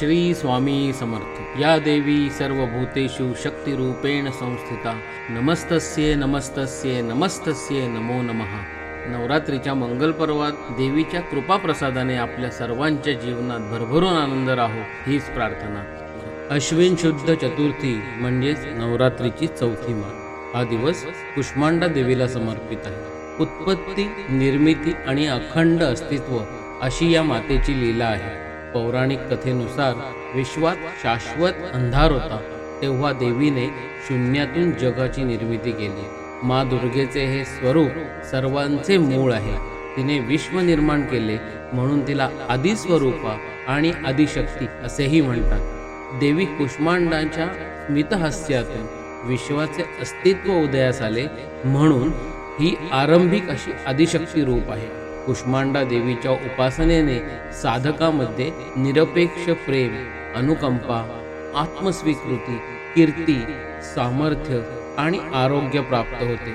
श्री स्वामी समर्थ. या देवी सर्वभूतेषु शक्तिरूपेण संस्थिता. नमस्तस्ये नमस्तस्ये नमस्तस्ये नमो नमः. नवरात्रीच्या मंगल पर्वात देवीच्या कृपाप्रसादाने आपल्या सर्वांच्या जीवनात भरभरून आनंद राहो हीच प्रार्थना. अश्विन शुद्ध चतुर्थी म्हणजेच नवरात्रीची चौथी माळ. हा दिवस कुष्मांडा देवीला समर्पित आहे. उत्पत्ती निर्मिती आणि अखंड अस्तित्व अशी या मातेची लीला आहे. पौराणिक कथेनुसार विश्वात शाश्वत अंधार होता. तेव्हा देवीने शून्यातून जगाची निर्मिती केली. मा दुर्गेचे हे स्वरूप सर्वांचे मूळ आहे. तिने विश्व निर्माण केले म्हणून तिला आदिस्वरूपा आणि आदिशक्ती असेही म्हणतात. देवी कुष्मांडाच्या स्मितहास्यातून विश्वाचे अस्तित्व उदयास आले म्हणून ही आरंभिक अशी आदिशक्ती रूप आहे. कुष्मांडा देवीच्या उपासनेने साधकामध्ये निरपेक्ष प्रेम अनुकंपा आत्मस्वीकृती कीर्ती सामर्थ्य आणि आरोग्य प्राप्त होते.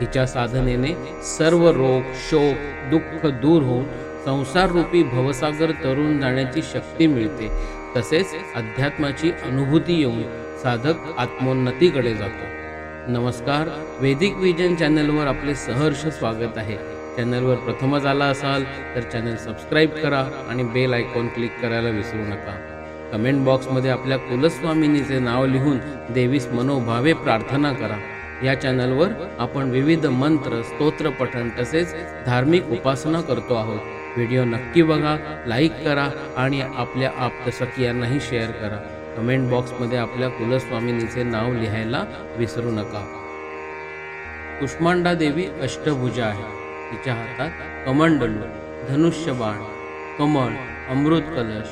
हिच्या साधनेने सर्व रोग शोक दुःख दूर होऊन संसाररूपी भवसागर तरुण जाण्याची शक्ती मिळते. तसेच अध्यात्माची अनुभूती येऊन साधक आत्मोन्नतीकडे जातो. नमस्कार वेदिक विजन चॅनलवर आपले सहर्ष स्वागत आहे. चॅनलवर प्रथमच आला असाल तर चॅनल सबस्क्राईब करा आणि बेल आयकॉन क्लिक करायला विसरू नका. कमेंट बॉक्समध्ये आपल्या कुलस्वामिनीचे नाव लिहून देवीस मनोभावे प्रार्थना करा. या चॅनलवर आपण विविध मंत्र स्तोत्र पठण तसेच धार्मिक उपासना करतो आहोत. व्हिडिओ नक्की बघा लाईक करा आणि आपल्या आप्तसखियांनाही शेअर करा. कमेंट बॉक्समध्ये आपल्या कुलस्वामिनीचे नाव लिहायला विसरू नका. कुष्मांडा देवी अष्टभुजा आहे. तिच्या हातात कमंडलू धनुष्यबाण कमळ अमृत कलश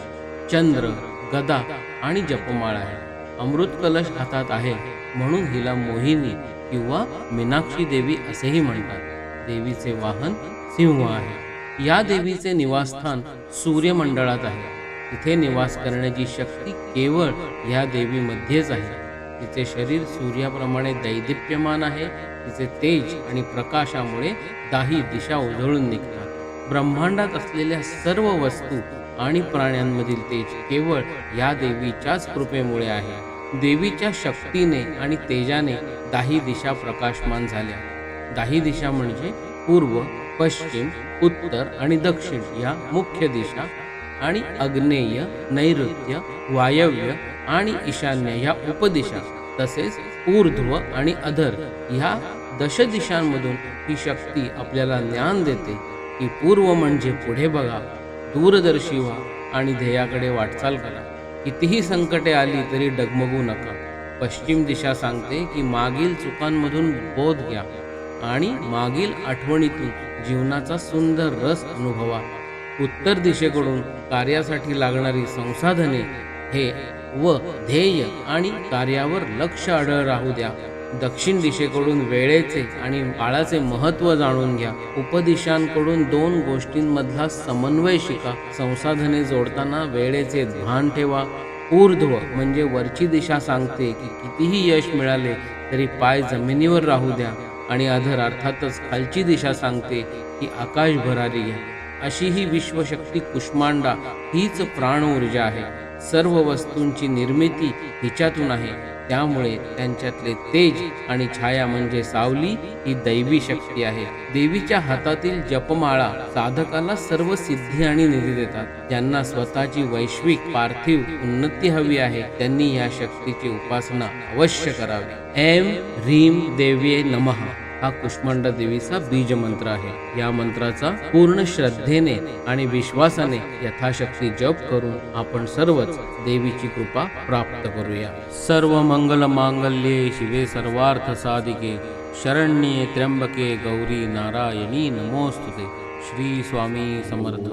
चंद्र गदा आणि जपमाळ आहे. अमृत कलश हातात आहे म्हणून हिला मोहिनी किंवा मीनाक्षी देवी असेही म्हणतात. देवीचे वाहन सिंह आहे. या देवीचे निवासस्थान सूर्यमंडळात आहे. तिथे निवास करण्याची शक्ती केवळ या देवीमध्येच आहे. तिचे शरीर सूर्याप्रमाणे दैदिप्यमान आहे तिचे तेज आणि प्रकाशामुळे दाही दिशा उजळून निघतात. ब्रह्मांडात असलेल्या सर्व वस्तू आणि प्राण्यांमधील तेज केवळ या देवीच्याच कृपेमुळे आहे. देवीच्या शक्तीने आणि तेजाने दाही दिशा प्रकाशमान झाल्या. दाही दिशा म्हणजे पूर्व पश्चिम उत्तर आणि दक्षिण या मुख्य दिशा आणि अग्नेय नैऋत्य वायव्य आणि ईशान्य या उपदिशा. तसेच ऊर्ध्व आणि अधर ह्या दशदिशांमधून ही शक्ती आपल्याला ज्ञान देते की पूर्व म्हणजे पुढे बघा दूरदर्शी व्हा आणि ध्येयाकडे वाटचाल करा. कितीही संकटे आली तरी डगमगू नका. पश्चिम दिशा सांगते की मागील चुकांमधून बोध घ्या आणि मागील आठवणीतून जीवनाचा सुंदर रस अनुभवा. उत्तर दिशेकडून कार्यासाठी लागणारी संसाधने हे व ध्येय आणि कार्यावर लक्ष आढळ राहू द्या. दक्षिण दिशेकडून वेळेचे आणि काळाचे महत्त्व जाणून घ्या. उपदिशांकडून दोन गोष्टींमधला समन्वय शिका. संसाधने जोडताना वेळेचे भान ठेवा. ऊर्ध्व म्हणजे वरची दिशा सांगते की कितीही यश मिळाले तरी पाय जमिनीवर राहू द्या आणि अधर अर्थातच खालची दिशा सांगते की आकाश भरारी घ्या. अशी ही विश्वशक्ती कुष्मांडा हीच प्राण ऊर्जा आहे. सर्व वस्तूंची निर्मिती हिच्यातून आहे. त्यामुळे त्यांच्यातले तेज आणि छाया म्हणजे सावली ही दैवी शक्ती आहे. देवीच्या हातातील जपमाळा साधकाला सर्व सिद्धी आणि निधी देतात. ज्यांना स्वतःची वैश्विक पार्थिव उन्नती हवी आहे त्यांनी या शक्तीची उपासना अवश्य करावी. एम ह्रीम देवीये नमः. हा कुष्मांडा देवीचा बीज मंत्र आहे. या मंत्राचा पूर्ण श्रद्धेने आणि विश्वासाने यथाशक्ती जप करून आपण सर्वच देवीची कृपा प्राप्त करूया. सर्व मंगल मांगल्ये शिवे सर्वार्थ साधिके. शरण्ये त्र्यंबके गौरी नारायणी नमोस्तुते श्री स्वामी समर्थ.